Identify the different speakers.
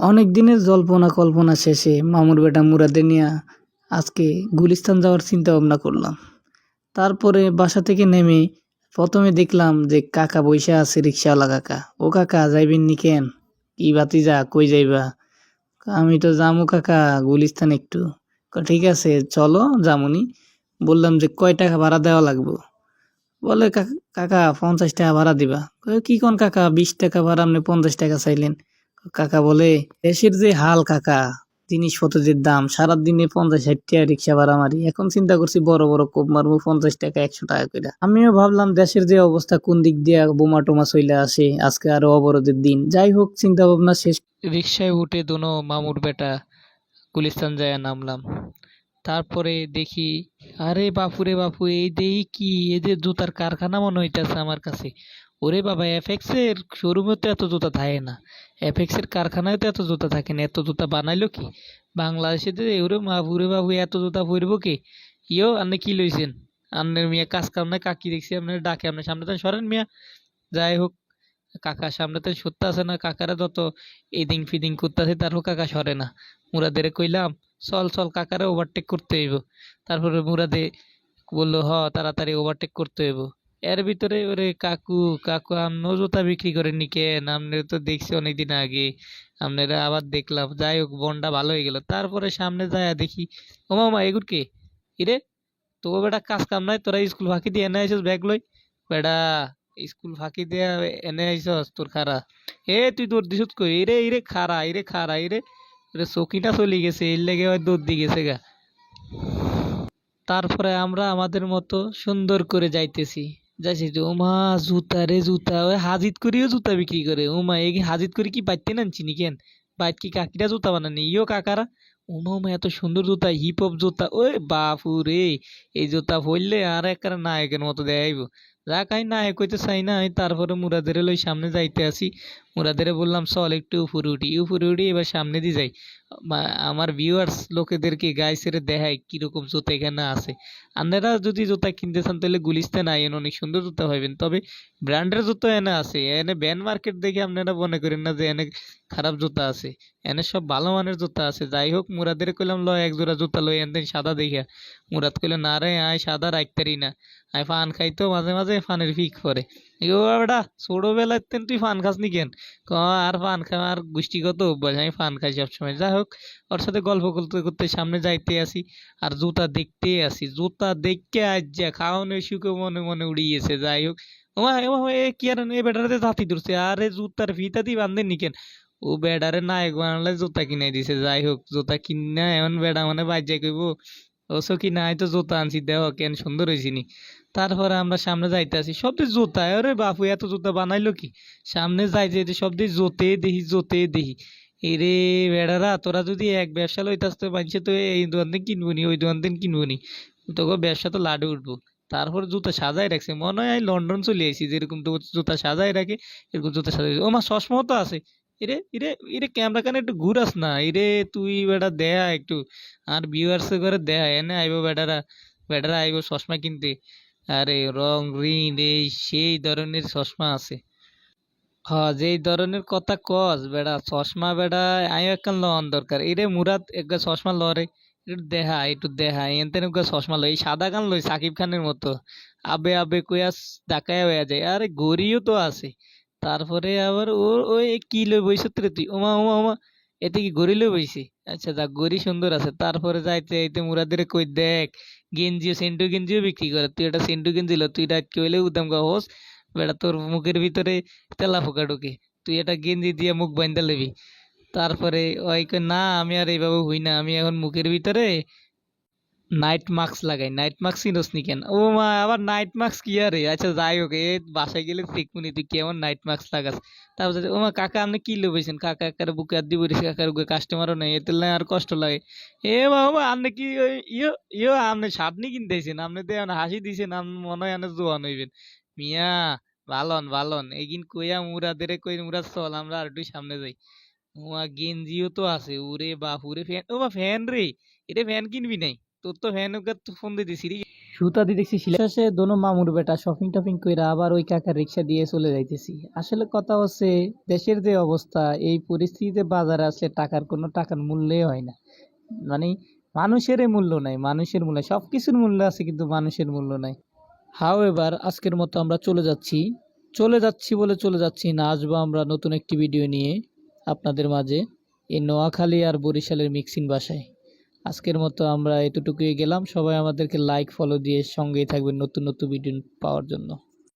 Speaker 1: অনেক দিনের জল্পনা কল্পনা শেষে মামুর বেটা মুরাদে নিয়া আজকে গুলিস্তান যাওয়ার চিন্তা ভাবনা করলাম। তারপরে বাসা থেকে নেমে প্রথমে দেখলাম যে কাকা বইসা আছে রিক্সাওয়ালা কাকা। ও কাকা, যাইবেন নি কেন? কি বাতি যা কই যাইবা? আমি তো যামু কাকা, গুলিস্তান একটু। ঠিক আছে, চলো যামুনি। বললাম যে কয় টাকা ভাড়া দেওয়া লাগবে? বলে, "কাকা- পঞ্চাশ টাকা ভাড়া দিবা। কি কোন কাকা? বিশ টাকা ভাড়া, আপনি পঞ্চাশ টাকা চাইলেন। কাকা বলে, দেশের যে হাল কাকা জিনিসপত্রের দাম সারাদিনে পঞ্চাশ ষাট টাকা রিক্সা ভাড়া মারি। এখন চিন্তা করছি বড় বড় কোপ মারবো পঞ্চাশ টাকা, একশো টাকা করে। আমিও ভাবলাম, দেশের যে অবস্থা, কোন দিক দিয়ে বোমা টোমা চলে আসে, আজকে আরও অবরোধের দিন। যাই হোক চিন্তা ভাবনা শেষ।
Speaker 2: রিক্সায় উঠে দোনো মামুর বেটা গুলিস্তান যায় নামলাম। তারপরে দেখি, আরে বাপুরে বাপু, এই দেই কি? এদের জুতার কারখানা মনে হইতেছে আমার কাছে। ওরে বাবা এফএক্স এর শোরুমে তো এত জুতা থাকে না। এফএক্স এর কারখানায় তো এত জুতা থাকে না, এত জুতা বানাইলো কি? বাংলাদেশে তো ওরে বাপুরে বাবু, এত জুতা পরবো কে? ইয়ো আপনি কি লইছেন? আপনার মিয়া কাজ কাম নাই, কাকি দেখছি আপনার ডাকে, আপনার সামনে তো সরেন মিয়া। যাই হোক কাকার সামনে তো সত্য আছে না, কাকারা যত এদিং ফিদিং করতেছে তারপর কাকা সরে না। মুরাদের কইলাম, চল চল, কাকারে ওভারটেক করতে হইব। তারপরে মুরাদে বলল, হ, তাড়াতাড়ি ওভারটেক করতে হইব। এর ভিতরে ওরে কাকু কাকু আমনও জুতা বিক্রি করেন নি কেন আপনি তো দেখছি অনেকদিন আগে। আপনারা আবার দেখলাম, যাই হোক, বনটা ভালো হয়ে গেল। তারপরে সামনে যায় দেখি, ও মামা এগুর কে? ইরে তো বেটা কাজ কাম নাই, তোরা স্কুল ফাঁকি দিয়ে এনে আইসস ব্যাগ লই? বেটা, স্কুল ফাঁকি দিয়ে এনে আইসস তোর খারা। এ, তুই দৌড় দিছত কই? ইরে ইরে খারা ইরে খারা, ইরে। রে চকিটা চলে গেছে, এর লেগে হয় দৌড় দিয়ে গেছে গা। তারপরে আমরা আমাদের মতো সুন্দর করে যাইতেছি। যাইছি যে ওমা জুতা রে, জুতা। ওই হাজিত করিও জুতা বিক্রি করে। ওমা এই হাজিত করে কি বাইতে নানছি নি কেন বাইত কি কাকিরা জুতা বানানি ইয়ো কাকারা? ওমা ওমা এত সুন্দর জুতা হিপ হপ জুতা। ওই বাপু রে, এই জুতা পরলে আর একটা নায়কের মতো দেখাইব যাক, আমি নায়ক হইতে চাই না, আমি তারপরে মুরাদের লই সামনে যাইতে আসি। মুরাদের বললাম, চল একটু উপরে উঠি। উপরে উঠি, এবার সামনে দিয়ে যাই। আমার ভিউয়ার্স লোকেদেরকে গাইসেরে দেখাই কীরকম জুতা এখানে আছে। আপনারা যদি জুতা কিনতে চান, তাহলে গুলিস্তান আইন অনেক সুন্দর জুতা পাইবেন তবে ব্র্যান্ডের জুতো এনে আছে, এনে ব্যান মার্কেট দেখে আপনারা মনে করেন না যে এনে খারাপ জুতা আছে। এনে সব ভালো মানের জুতা আছে। যাই হোক, মুরাদের কইলাম, ল, এক জোড়া জুতা লই, এনে সাদা দেখা মুরাদ কইলো, না রে, আয় সাদা রাখতারি না। আয় পান খাইতো, মাঝে মাঝে পানের ফিক করে ইগো বেটা ছোটবেলায় তুই পান খাস নি কেন? ক, আর পান খাওয়া আর গোষ্ঠীগত অভ্যাস? আমি পান খাই সবসময়। যাই হোক, ওর সাথে গল্প করতে করতে সামনে যাইতে আসি আর জুতা দেখতে আসি। জুতা দেখতে আজ যা খাওয়ানোর সুখে মনে মনে উড়িয়েছে যাই হোক, ওমা ওমা, এ কি আর এ বেটারে জাতি ধরছে? আরে জুতার ফিতা দি বান্ধেন নি কেন? ও বেডারে নায়ক বানালে জুতা কিনে দিছে। যাই হোক, জুতা কিনা এমন বেডা মানে বাজ্যা কইব। ও কি নাই তো জুতা আনছি, দেহ কেন সুন্দর হয়েছি নি। তারপরে আমরা সামনে যাইতে আসি সব দিয়ে জুতা, আরে বাপু, এত জুতা বানাইলো কি? সামনে যাই যে সব দিয়ে জোতে দেখি জোতে দেখি এরে বেড়ারা, তোরা যদি এক ব্যবসা লইতাস, তো মানছে তো এই দোকান থেকে কিনবো নি, ওই দোকান থেকে কিনবো নি। তোকে ব্যবসা তো লাডু উঠবো। তারপর জুতা সাজাই রাখছে, মনে হয় লন্ডন চলে আসি যেরকম জুতা সাজাই রাখে, এরকম জুতা সাজাই ও মা চশমাও তো আছে। ক্যামেরা একটু ঘুরাস না। তুই বেটা দেয়া একটু। আর ভিউয়ার্স করে দেয়া, এনে আইবো বেটারা বেটারা আইবো চশমা কিনতে। আরে, রং রিন এই সেই ধরনের চশমা আছে। হ, যেই ধরনের কথা কস বেড়া চশমা বেড়া আমি একটা লওয়ান দরকার। এরে মুরাদ একটা চশমা ল রে। একটু দেহা একটু দেহা, এনতেন চশমা লই এই সাদা কান লই সাকিব খানের মতো। আবে আবে কইয়া ডাকায় হয়ে যায়। আরে গড়িও তো আছে। তারপরে আবার ও, ওই কি লই বইছ রে তুই? ওমা ওমা ওমা এতে কি গড়ি লই বইছি আচ্ছা যাক গড়ি সুন্দর আছে। তারপরে যাইতে যাইতে মুরাদের কই, দেখ, গেঞ্জিও, সেন্টু গেঞ্জিও বিক্রি করে। তুই এটা সেন্টু গেঞ্জি ল, তুই রাত কইলে উদাম গা হোস। বেটা, তোর মুখের ভিতরে তেলা ফোকা ঢুকে। তুই এটা গেঞ্জি দিয়ে মুখ বাইন্দা লবি তারপরে ওই না, আমি আর এইভাবে হই না। আমি এখন মুখের ভিতরে নাইট মাস্ক লাগাই। নাইট মাস্ক চিনোস নি কেন? ও মা, আবার নাইট মাস্ক কি আরে? আচ্ছা যাই হোক এ বাসায় গেলে শিখবনি তুই কেমন নাইট মাস্ক লাগাস। তারপর ও মা, কাকা, আপনি কি লবেছেন কাকা একার বুকে আর দিব কাকার বুকে কাস্টমারও নেই, এতে আর কষ্ট লাগে। এ বাবা আপনি কি ইয়ো ইয়ো, আপনি সাতনি কিনতেছেন আপনি তো এখন হাসি দিছেন, আপনি মনে হয় জোয়ান হইবেন। মিয়া ভালন ভালন এগিন কইয়া মুরাদেরে কই মুরা চল, আমরা আর একটু সামনে যাই। উয়া গেঞ্জিও তো আছে, ওরে বাপ, ওরে ফ্যান, ও বা ফ্যান রে, এটা ফ্যান কিনবি নাই? তোর তো ফ্যান ওকে ফোন দিয়ে দিছি
Speaker 1: সুতা দিয়ে দেখছি শেষে দোনো মামুর বেটা শপিং টপিং কইরা আবার ওই কাকার রিক্সা দিয়ে চলে যাইতেছি। আসলে কথা হচ্ছে, দেশের যে অবস্থা, এই পরিস্থিতিতে বাজারে আসলে টাকার কোনো টাকার মূল্যই হয় না। মানে মানুষের মূল্য নাই, মানুষের মূল্য সব কিছুর মূল্য আছে কিন্তু মানুষের মূল্য নাই। হাও এবার, আজকের মতো আমরা চলে যাচ্ছি। চলে যাচ্ছি বলে চলে যাচ্ছি না, আসব আমরা নতুন একটি ভিডিও নিয়ে আপনাদের মাঝে। এই নোয়াখালী আর বরিশালের মিক্সিং বাসায়। আজকের মতো আমরা এতটুকুই গেলাম। সবাই আমাদেরকে লাইক ফলো দিয়ে সঙ্গেই থাকবেন নতুন নতুন ভিডিও পাওয়ার জন্য।